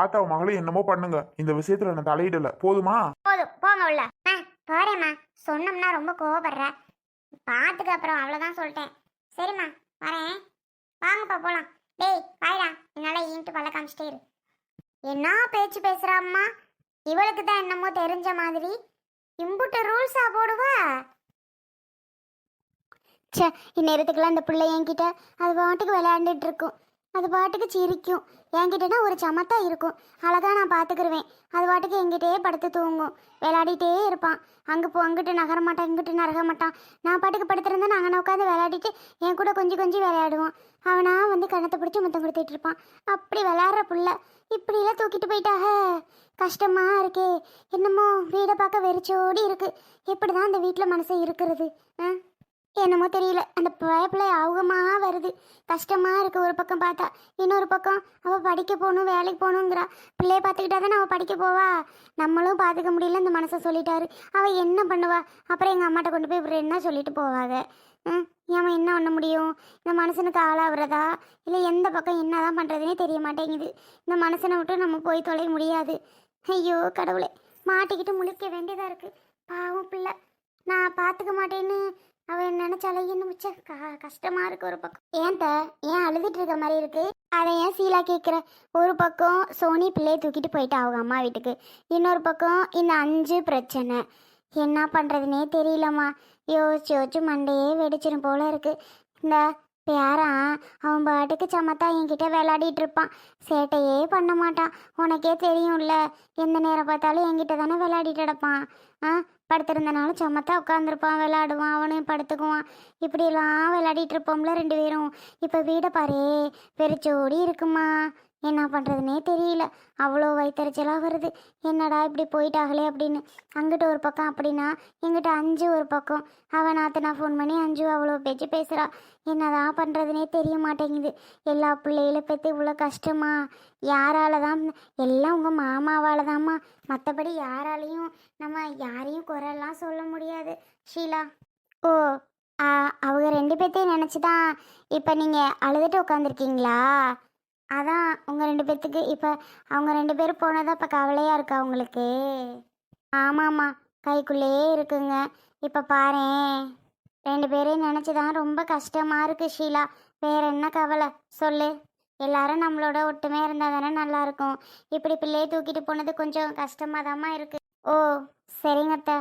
தாத்தா மகளும் என்னமோ பண்ணுங்க. இந்த விஷயத்துல நான் தலையிடல. போதுமா? போதும். போங்க உள்ள போறேம்மா. சொன்னோம்னா ரொம்ப கோவப்படுற. பார்த்துக்க அப்புறம் அவ்வளவுதான் சொல்லிட்டேன். சரிம்மா. வரேன். வாங்கப்பா போலாம். டேய் வாயிடா. என்னால ஈன்ட்டு பல்ல காமிச்சிட்டே இரு. என்ன பேச்சு பேசுறா அம்மா? இவளுக்கு தான் என்னமோ தெரிஞ்ச மாதிரி. இம்புட்டு ரூல்ஸா போடுவா? ச்சே இந்நேரத்துக்குலாம் இந்த பிள்ளை என்கிட்ட அது பாட்டுக்கு விளையாண்டுட்டு இருக்கும். அது பாட்டுக்கு சிரிக்கும். என்கிட்டனா ஒரு சமத்தா இருக்கும். அழகாக நான் பார்த்துக்கிருவேன் அது பாட்டுக்கு எங்கிட்டே படுத்து தூங்கும். விளையாடிட்டே இருப்பான். அங்கே போ அங்கிட்டு நகர மாட்டான் இங்கிட்டு நகர மாட்டான். நான் பாட்டுக்கு படுத்திருந்தேன் நாங்கள் உட்காந்து விளையாடிட்டு என் கூட கொஞ்சம் கொஞ்சம் விளையாடுவான். அவனா வந்து கணத்தை பிடிச்சி முத்தம் கொடுத்துட்டு இருப்பான். அப்படி விளையாடுற புள்ள இப்படிலாம் தூக்கிட்டு போயிட்டாக கஷ்டமாக இருக்கே. என்னமோ வீடை பார்க்க வெறிச்சோடி இருக்குது எப்படி தான் அந்த வீட்டில் மனசு இருக்கிறது ஆ? என்னமோ தெரியல. அந்த பிள்ளை அவகமாக வருது. கஷ்டமாக இருக்குது ஒரு பக்கம் பார்த்தா இன்னொரு பக்கம் அவள் படிக்க போகணும் வேலைக்கு போகணுங்கிறா பிள்ளைய பார்த்துக்கிட்டா தானே அவள் படிக்க போவா? நம்மளும் பார்த்துக்க முடியல இந்த மனசை சொல்லிட்டாரு. அவள் என்ன பண்ணுவா? அப்புறம் எங்கள் அம்மாட்ட கொண்டு போய் இப்படி என்ன சொல்லிட்டு போவாங்க ம்? அவன் என்ன பண்ண முடியும்? இந்த மனுஷனுக்கு ஆளாகிறதா இல்லை எந்த பக்கம் என்ன தான் பண்ணுறதுனே தெரிய மாட்டேங்குது. இந்த மனுஷனை விட்டு நம்ம போய் தொலைய முடியாது. ஐயோ கடவுளே. மாட்டிக்கிட்டு முழிக்க வேண்டியதாக இருக்குது பாவம் பிள்ளை. நான் பார்த்துக்க மாட்டேன்னு அவன் நினைச்சாலே இன்னும் மிச்ச? கஷ்டமா இருக்கு ஒரு பக்கம். ஏன்ட்ட ஏன் அழுதுட்டு இருக்க மாதிரி இருக்கு? அதை ஏன் சீலா கேட்குற ஒரு பக்கம் சோனி பிள்ளையை தூக்கிட்டு போயிட்டா அவங்க அம்மா வீட்டுக்கு. இன்னொரு பக்கம் இந்த அஞ்சு பிரச்சனை. என்ன பண்ணுறதுனே தெரியலம்மா. யோசிச்சு யோசிச்சு மண்டையே வெடிச்சிரும் போல இருக்கு. இந்த பேரா அவன் பாட்டுக்கு சமத்தா என்கிட்ட விளையாடிட்டு இருப்பான். சேட்டையே பண்ண மாட்டான். உனக்கே தெரியும்ல எந்த நேரம் பார்த்தாலும் என்கிட்ட தானே விளையாடிட்டு கிடப்பான். ஆ படுத்திருந்தனாலும் சமத்தா உட்காந்துருப்பான் விளாடுவான் அவனையும் படுத்துக்குவான். இப்படியெல்லாம் விளையாடிட்டு இருப்போம்ல ரெண்டு பேரும். இப்போ வீடை பாரு பெருச்சோடி இருக்குமா? என்ன பண்ணுறதுனே தெரியல. அவ்வளோ வயிற்றுச்சலாக வருது. என்னடா இப்படி போயிட்டாங்களே அப்படின்னு. அங்கிட்ட ஒரு பக்கம் அப்படின்னா எங்கிட்ட அஞ்சு ஒரு பக்கம். அவன் நாத்து நான் ஃபோன் பண்ணி அஞ்சு அவ்வளோ பேச்சு பேசுகிறா என்னதான் பண்ணுறதுனே தெரிய மாட்டேங்குது. எல்லா பிள்ளைகளை பற்றி இவ்வளோ கஷ்டமா? யாரால தான் எல்லாம் உங்கள் மாமாவால் தாம்மா மற்றபடி யாராலையும் நம்ம யாரையும் குரலாம் சொல்ல முடியாது. ஷீலா. ஓ அவங்க ரெண்டு பேர்த்தையும் நினச்சி தான் இப்போ நீங்கள் அழுதுட்டு உட்காந்துருக்கீங்களா அதான் உங்கள் ரெண்டு பேர்த்துக்கு இப்போ அவங்க ரெண்டு பேரும் போனதா இப்போ கவலையாக இருக்கா உங்களுக்கு? ஆமாம்மா கைக்குள்ளேயே இருக்குங்க. இப்போ பாரு ரெண்டு பேரையும் நினச்சி தான் ரொம்ப கஷ்டமாக இருக்குது ஷீலா. வேற என்ன கவலை? சொல்லு. எல்லாரும் நம்மளோட ஒட்டுமையாக இருந்தால் தானே நல்லாயிருக்கும் இப்படி பிள்ளையை தூக்கிட்டு போனது கொஞ்சம் கஷ்டமாக தாம்மா இருக்கு. ஓ சரிங்க அத்தை.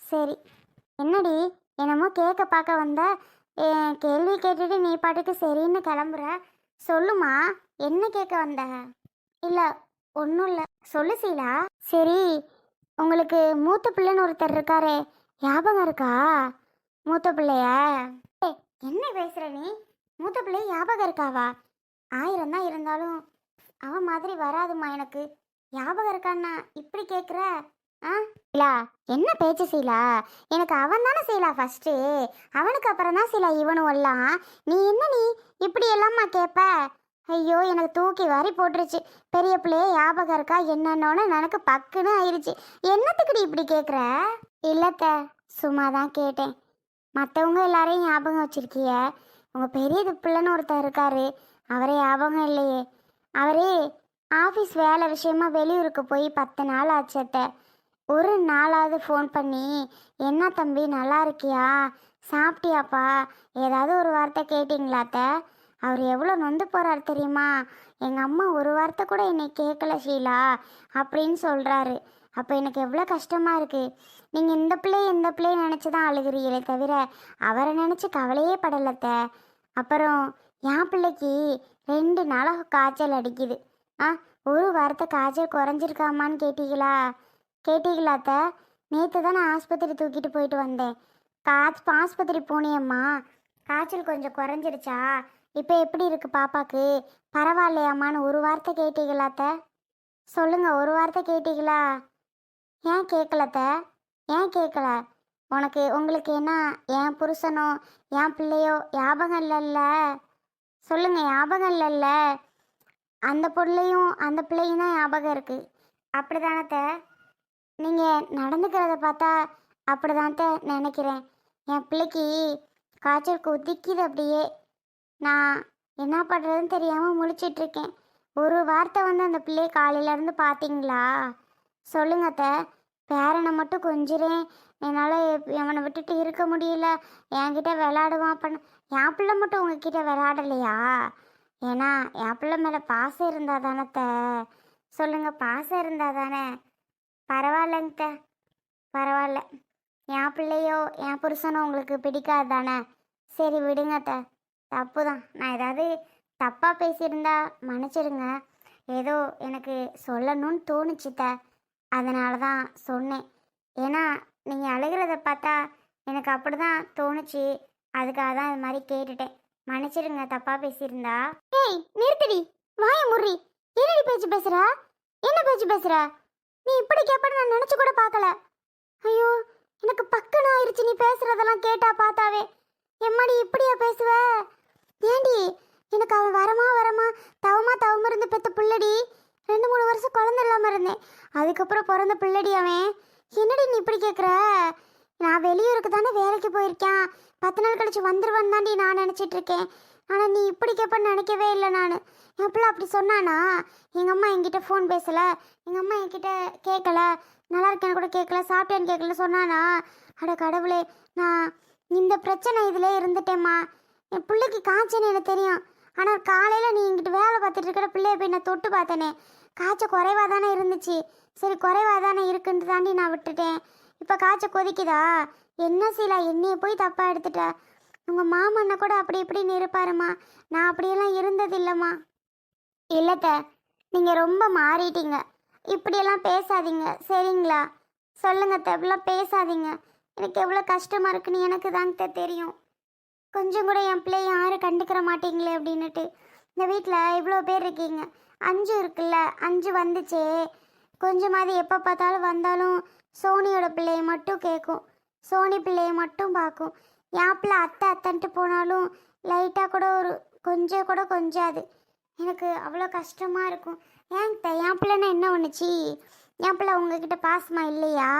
சரி. என்னடி என்னமோ கேட்க பார்க்க வந்த? கேள்வி கேட்டுட்டு நீ பாட்டுக்கு சரின்னு கிளம்புற. சொல்லுமா என்ன கேட்க வந்த? இல்லை ஒன்றும் இல்லை. சொல்லு சீலா. சரி உங்களுக்கு மூத்த பிள்ளைன்னு ஒருத்தர் இருக்காரே ஞாபகம் இருக்கா? மூத்த பிள்ளைய? ஏய், என்ன பேசுற நீ? மூத்த பிள்ளை ஞாபகம் இருக்காவா? ஆயிரம் தான் இருந்தாலும் அவன் மாதிரி வராதுமா எனக்கு. ஞாபகம் இருக்கான்னா இப்படி கேட்குற ஆ சீலா. என்ன பேச்சு சீலா? எனக்கு அவன் தானே சீலா ஃபஸ்ட்டு அவனுக்கு அப்புறம் தான் சீலா இவனும் எல்லாம். நீ என்ன நீ இப்படி எல்லாமா கேட்ப ஐயோ எனக்கு தூக்கி வாரி போட்டுருச்சு. பெரிய பிள்ளைய ஞாபகம் இருக்கா? என்னன்னோன்னு எனக்கு பக்குன்னு ஆயிடுச்சு என்னத்துக்குடி இப்படி கேட்குற இல்லைத்த சும்மா தான் கேட்டேன். மற்றவங்க எல்லாரையும் ஞாபகம் வச்சுருக்கிய? உங்கள் பெரிய பிள்ளைன்னு ஒருத்தர் இருக்காரு. அவரே ஞாபகம் இல்லையே. அவரே ஆஃபீஸ் வேலை விஷயமா வெளியூருக்கு போய் பத்து நாள் ஆச்சு அத்தை. ஒரு நாளாவது ஃபோன் பண்ணி என்ன தம்பி நல்லா இருக்கியா? சாப்பிட்டியாப்பா? ஏதாவது ஒரு வார்த்தை கேட்டிங்களா அத்தை? அவர் எவ்வளோ நொந்து போகிறார் தெரியுமா? எங்கள் அம்மா ஒரு வார்த்தை கூட என்னை கேட்கல ஷீலா அப்படின்னு சொல்கிறாரு அப்போ எனக்கு எவ்வளோ கஷ்டமாக இருக்குது நீங்கள் இந்த பிள்ளையை இந்த பிள்ளையை நினச்சி தான் அழுகிறீங்களே தவிர அவரை நினச்சி கவலையே படலத்த அப்புறம் என் பிள்ளைக்கு ரெண்டு நாளாக காய்ச்சல் அடிக்குது. ஆ ஒரு வாரத்தை காய்ச்சல் குறைஞ்சிருக்காமான்னு கேட்டீங்களா? கேட்டீங்களாத்த நேற்று தான் நான் ஆஸ்பத்திரி தூக்கிட்டு போயிட்டு வந்தேன். காய்ச்சி ஆஸ்பத்திரி போனியம்மா. காய்ச்சல் கொஞ்சம் குறைஞ்சிருச்சா? இப்போ எப்படி இருக்கு பாப்பாக்கு? பரவாயில்லையாம்மான்னு ஒரு வார்த்தை கேட்டீங்களாத்த சொல்லுங்க ஒரு வார்த்தை கேட்டீங்களா? ஏன் கேட்கலத்த ஏன் கேட்கல உனக்கு உங்களுக்கு என்ன என் புருஷனோ என் பிள்ளையோ ஞாபகம் இல்லைல்ல? சொல்லுங்க ஞாபகம் இல்லைல்ல? அந்த பொருளையும் அந்த பிள்ளையும் தான் ஞாபகம் இருக்கு. அப்படிதானத்த நீங்கள் நடந்துக்கிறத பார்த்தா அப்படிதான்த்த நினைக்கிறேன். என் பிள்ளைக்கு காய்ச்சல் கொதிக்குது அப்படியே. நான் என்ன பண்ணுறதுன்னு தெரியாமல் முழிச்சிட்ருக்கேன். ஒரு வார்த்தை வந்து அந்த பிள்ளையை காலையிலேருந்து பார்த்தீங்களா? சொல்லுங்க அத்த. பேரனை மட்டும் கொஞ்சிறேன். என்னால் அவனை விட்டுட்டு இருக்க முடியல. என்கிட்ட விளாடுவான் பண்ண என் பிள்ளை மட்டும் உங்ககிட்ட விளாடலையா ஏன்னா என் பிள்ளை மேலே பாசம் இருந்தால் தானே சொல்லுங்கள் பாசம் இருந்தால் தானே. பரவாயில்லங்க பரவாயில்ல. என் பிள்ளையோ என் புருஷனோ உங்களுக்கு பிடிக்காது தானே? சரி விடுங்க தப்பு தான் நான் ஏதாவது தப்பாக பேசியிருந்தா மன்னிச்சிடுங்க. ஏதோ எனக்கு சொல்லணும்னு தோணுச்சு த. அதனால தான் சொன்னேன். ஏன்னா நீங்கள் அழுகிறத பார்த்தா எனக்கு அப்படி தான் தோணுச்சு. அதுக்காக தான் இது மாதிரி கேட்டுட்டேன். மன்னிச்சிடுங்க தப்பாக பேசியிருந்தா. ஏய் நிறுத்தடி. வாய முறி என்னடி பேச்சு பேசுகிறா என்ன பேச்சு பேசுகிறா நீ இப்படி கேப்பன்னு நான் நினச்சி கூட பார்க்கல. ஐயோ எனக்கு பக்கன ஆயிருச்சு நீ பேசுறதெல்லாம் கேட்டா பார்த்தாவே. எம்மாடி இப்படியா பேசுவ? ஏண்டி எனக்கு அவன் வரமா வரமா தவமா தவமா இருந்து பெத்த பிள்ளடி. ரெண்டு மூணு வருஷம் குழந்தை இல்லாமல் இருந்தேன். அதுக்கப்புறம் பிறந்த பிள்ளடி அவன். என்னடி நீ இப்படி கேட்குற நான் வெளியூருக்கு தானே வேலைக்கு போயிருக்கேன். பத்து நாள் கழிச்சு வந்துடுவேன் தாண்டி நான் நினச்சிட்டு இருக்கேன். ஆனால் நீ இப்படி கேட்பேன்னு நினைக்கவே இல்லை நான். என் பிள்ளை அப்படி சொன்னானா? எங்கள் அம்மா என்கிட்ட ஃபோன் பேசலை. எங்கள் அம்மா என்கிட்ட கேட்கல நல்லா இருக்கேன்னு கூட கேட்கல சாப்பிட்டேன்னு கேட்கல சொன்னானா? அட கடவுளே நான் இந்த பிரச்சனை இதிலே இருந்துட்டேம்மா. என் பிள்ளைக்கு காய்ச்சல் எனக்கு தெரியும். ஆனால் காலையில் நீ இங்கிட்டு வேலை பார்த்துட்டு இருக்கிற பிள்ளைய போய் நான் தொட்டு பார்த்தேனே. காய்ச்சல் குறைவாக தானே இருந்துச்சு. சரி குறைவாக தானே இருக்குன்னு தாண்டி நான் விட்டுட்டேன். இப்போ காய்ச்சல் கொதிக்குதா? என்ன சீலா என்னைய போய் தப்பாக எடுத்துட்ட? உங்கள் மாமன்னை கூட அப்படி இப்படின்னு இருப்பாருமா நான் அப்படியெல்லாம் இருந்ததில்லைம்மா. இல்லைத்த நீங்கள் ரொம்ப மாறிட்டீங்க. இப்படியெல்லாம் பேசாதீங்க. சரிங்களா? சொல்லுங்க அத்தை, பேசாதீங்க. எனக்கு எவ்வளோ கஷ்டமாக இருக்குன்னு எனக்கு தாங்க தெரியும். கொஞ்சம் கூட என் பிள்ளைய யாரும் கண்டுக்கிற மாட்டீங்களே அப்படின்னுட்டு. இந்த வீட்டில் இவ்வளோ பேர் இருக்கீங்க. அஞ்சு இருக்குல்ல அஞ்சு வந்துச்சே. கொஞ்சமாவது எப்போ பார்த்தாலும் வந்தாலும் சோனியோட பிள்ளையை மட்டும் கேட்கும் சோனி பிள்ளையை மட்டும் பார்க்கும். என் பிள்ளை அத்தை அத்தைன்ட்டு போனாலும் லைட்டாக கூட ஒரு கொஞ்சம் கூட கொஞ்சாது. எனக்கு அவ்வளோ கஷ்டமாக இருக்கும். ஏன் த என்ன ஒன்றுச்சு என் பிள்ளை உங்ககிட்ட பாசமா இல்லையா?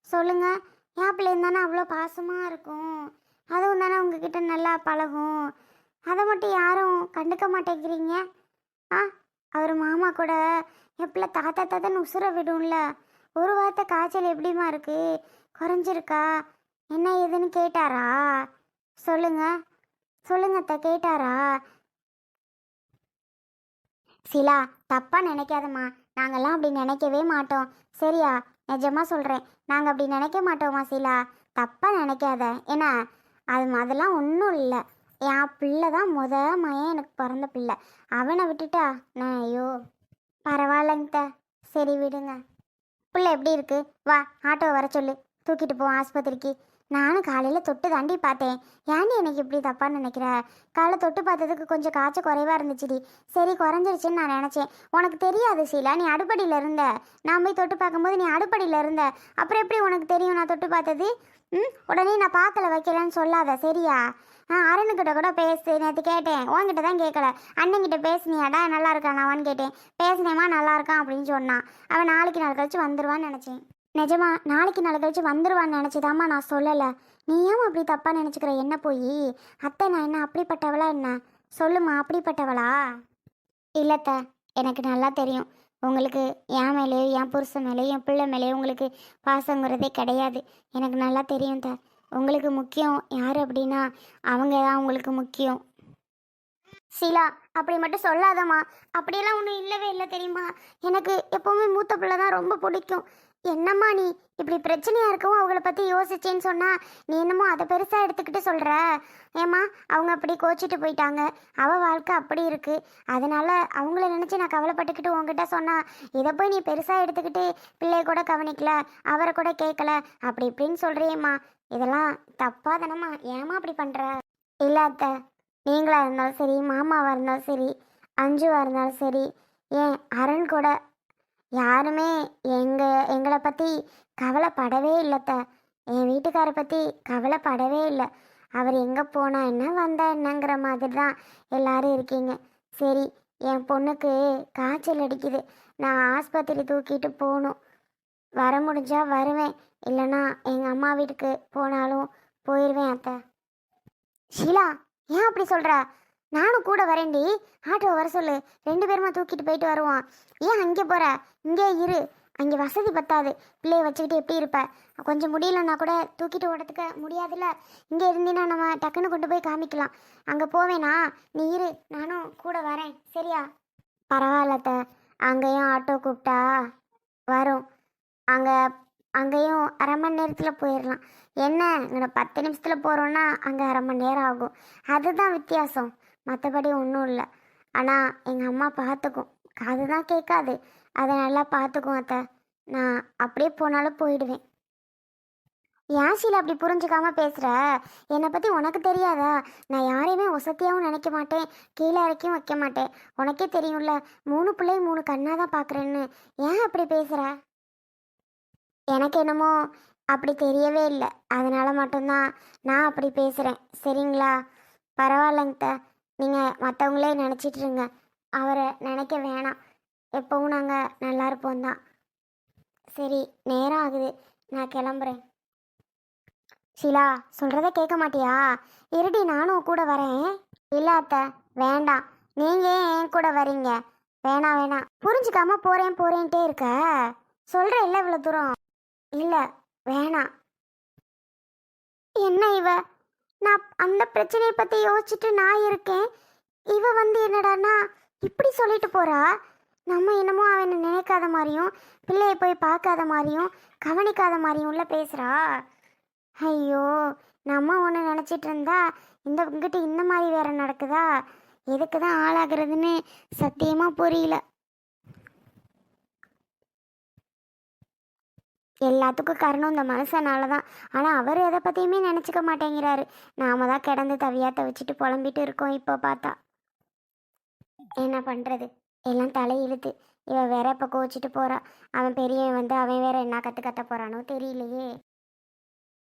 சொல்லுங்கள் என் பிள்ளை அவ்வளோ பாசமாக இருக்கும். அதுவும் தானே உங்ககிட்ட நல்லா பழகும். அதை மட்டும் யாரும் கண்டுக்க மாட்டேங்கிறீங்க? ஆ அவர் மாமா கூட என் பிள்ளை தாத்தா தாத்தான்னு உசுர விடும்ல. ஒரு வார்த்தை காய்ச்சல் எப்படிமா இருக்குது குறைஞ்சிருக்கா? என்ன ஏதுன்னு கேட்டாரா? சொல்லுங்க. சொல்லுங்க அத்தை கேட்டாரா? சிலா தப்பா நினைக்காதம்மா. நாங்கெல்லாம் அப்படி நினைக்கவே மாட்டோம். சரியா நிஜமா சொல்றேன். நாங்க அப்படி நினைக்க மாட்டோமா சிலா. தப்பா நினைக்காத. ஏன்னா அது அதெல்லாம் ஒன்றும் இல்லை. என் பிள்ளை தான் முத மயன் எனக்கு பிறந்த பிள்ளை. அவனை விட்டுட்டா நான் ஐயோ பரவாயில்லங்க சரி விடுங்க. பிள்ளை எப்படி இருக்கு? வா ஆட்டோ வர சொல்லு. தூக்கிட்டு போ ஆஸ்பத்திரிக்கு. நானும் காலையில் தொட்டு தாண்டி பார்த்தேன். ஏன்டி எனக்கு இப்படி தப்பான்னு நினைக்கிற? காலை தொட்டு பார்த்ததுக்கு கொஞ்சம் காய்ச்சல் குறைவா இருந்துச்சுடி. சரி குறைஞ்சிருச்சுன்னு நான் நினச்சேன். உனக்கு தெரியாது சீலா நீ அடுப்படியில் இருந்த. நான் போய் தொட்டு பார்க்கும்போது நீ அடுப்படியில் இருந்த. அப்புறம் எப்படி உனக்கு தெரியும் நான் தொட்டு பார்த்தது? ம் உடனே நான் பார்க்கல வைக்கலன்னு சொல்லாத சரியா? ஆ அருணுக்கிட்ட கூட பேசு நேற்று கேட்டேன். உன்கிட்ட தான் கேட்கல அண்ணன்கிட்ட பேசுனியாடா நல்லா இருக்கானாவான்னு கேட்டேன். பேசினேமா நல்லா இருக்கான் அப்படின்னு சொன்னான். அவன் நாளைக்கு நாள் கழிச்சு வந்துடுவான்னு நினச்சேன். நிஜமா நாளைக்கு நாளை கழிச்சு வந்துருவான்னு நினச்சிதாம்மா நான் சொல்லலை. நீ ஏன் அப்படி தப்பாக நினச்சிக்கிற என்ன போய்? அத்தை நான் என்ன அப்படிப்பட்டவளா என்ன? சொல்லுமா அப்படிப்பட்டவளா? இல்லைத்த எனக்கு நல்லா தெரியும். உங்களுக்கு என் மேலேயோ என் புருஷன் மேலேயோ என் பிள்ளை மேலேயோ உங்களுக்கு பாசங்கிறதே கிடையாது. எனக்கு நல்லா தெரியும் த. உங்களுக்கு முக்கியம் யார் அப்படின்னா அவங்க தான் உங்களுக்கு முக்கியம். சீலா அப்படி மட்டும் சொல்லாதம்மா. அப்படியெல்லாம் ஒன்றும் இல்லவே இல்லை தெரியுமா? எனக்கு எப்போவுமே மூத்த பிள்ளை தான் ரொம்ப பிடிக்கும். என்னம்மா நீ? இப்படி பிரச்சனையா இருக்கவும் அவங்கள பற்றி யோசிச்சேன்னு சொன்னா நீ என்னமோ அதை பெருசாக எடுத்துக்கிட்டு சொல்கிற ஏம்மா அவங்க அப்படி கோச்சிட்டு போயிட்டாங்க. அவள் வாழ்க்கை அப்படி இருக்கு. அதனால அவங்கள நினச்சி நான் கவலைப்பட்டுக்கிட்டு உங்ககிட்ட சொன்னா இதை போய் நீ பெருசாக எடுத்துக்கிட்டு பிள்ளைய கூட கவனிக்கல அவரை கூட கேட்கல அப்படி இப்படின்னு சொல்கிறியேம்மா இதெல்லாம் தப்பா தானம்மா ஏமா அப்படி பண்ணுற இல்லை அத்தை. நீங்களா இருந்தாலும் சரி மாமாவாக இருந்தாலும் சரி அஞ்சுவாக இருந்தாலும் சரி ஏன் அருண் கூட யாருமே எங்கள் எங்களை பற்றி கவலைப்படவே இல்லைத்த. என் வீட்டுக்காரை பற்றி கவலைப்படவே இல்லை. அவர் எங்கே போனா என்ன வந்தா என்னங்கிற மாதிரி தான் எல்லாரும் இருக்கீங்க. சரி என் பொண்ணுக்கு காய்ச்சல் அடிக்குது. நான் ஆஸ்பத்திரி தூக்கிட்டு போகணும் வர முடிஞ்சால் வருவேன். இல்லைன்னா எங்கள் அம்மா வீட்டுக்கு போனாலும் போயிடுவேன் அத்தை. ஷீலா ஏன் அப்படி சொல்கிற நானும் கூட வரேன்டி. ஆட்டோ வர சொல்லு. ரெண்டு பேருமா தூக்கிட்டு போயிட்டு வருவோம். ஏன் அங்கே போற? இங்கே இரு. அங்கே வசதி பத்தாது. பிள்ளைய வச்சுக்கிட்டு எப்படி இருப்ப? கொஞ்சம் முடியலன்னா கூட தூக்கிட்டு ஓடத்துக்க முடியாதுல்ல? இங்கே இருந்தீங்கன்னா நம்ம டக்குன்னு கொண்டு போய் காமிக்கலாம். அங்கே போவேனா? நீ இரு. நானும் கூட வரேன். சரியா? பரவாயில்லத்த அங்கேயும் ஆட்டோ கூப்பிட்டா வரும். அங்கே அங்கேயும் அரை மணி நேரத்தில் போயிடலாம். என்ன? இங்கே பத்து நிமிஷத்தில் போகிறோன்னா அங்கே அரை மணி நேரம் ஆகும். அதுதான் வித்தியாசம். மற்றபடி ஒன்றும் இல்லை. ஆனால் எங்கள் அம்மா பார்த்துக்கும் காது தான் கேட்காது. அதை நல்லா பார்த்துக்கும் அத்தை. நான் அப்படியே போனாலும் போயிடுவேன். ஏன் ஷீலா அப்படி புரிஞ்சுக்காம பேசுகிற என்னை பற்றி உனக்கு தெரியாதா? நான் யாரையுமே வசதியாகவும் நினைக்க மாட்டேன். கீழே இறக்கியும் வைக்க மாட்டேன். உனக்கே தெரியும்ல மூணு பிள்ளை மூணு கண்ணாக தான் பார்க்குறேன்னு ஏன் அப்படி பேசுகிற எனக்கு என்னமோ அப்படி தெரியவே இல்லை. அதனால மட்டும்தான் நான் அப்படி பேசுகிறேன் சரிங்களா? பரவாயில்லைங்க நீங்கள் மற்றவங்களே நினச்சிட்டு இருங்க அவரை நினைக்க வேணாம். எப்பவும் நாங்கள் நல்லா இருப்போம் தான். சரி நேரம் ஆகுது. நான் கிளம்புறேன். ஷீலா சொல்கிறத கேட்க மாட்டியா? இருடி நானும் கூட வரேன். இல்லை அத்தை. வேண்டாம். நீங்கள் ஏன் என் கூட வரீங்க? வேணாம் வேணாம் புரிஞ்சுக்காம போகிறேன் போகிறேன்ட்டே இருக்க. சொல்கிறேன் இல்லை இவ்வளோ தூரம். இல்லை வேணாம். என்ன இவ? நான் அந்த பிரச்சனையை பற்றி யோசிச்சுட்டு நான் இருக்கேன். இவ வந்து என்னடான்னா இப்படி சொல்லிட்டு போறா. நம்ம என்னமோ அவனை நினைக்காத மாதிரியும் பிள்ளையை போய் பார்க்காத மாதிரியும் கவனிக்காத மாதிரியும் உள்ள பேசுகிறா ஐயோ நம்ம ஒன்று நினச்சிட்டு இருந்தா இந்த இங்கிட்ட இந்த மாதிரி வேற நடக்குதா? எதுக்கு தான் ஆளாகிறதுன்னு சத்தியமாக புரியல. எல்லாத்துக்கும் காரணம் இந்த மனுஷனால தான். ஆனால் அவர் எதை பற்றியுமே நினச்சிக்க மாட்டேங்கிறாரு. நாம தான் கிடந்து தவியாக தவிச்சிட்டு புலம்பிட்டு இருக்கோம் இப்போ பார்த்தா. என்ன பண்ணுறது எல்லாம் தலையிழுத்து இவன் வேற இப்போ கோச்சிட்டு போகிறா அவன் பெரியவன் வந்து அவன் வேற என்ன கற்று கத்த போகிறானோ தெரியலையே.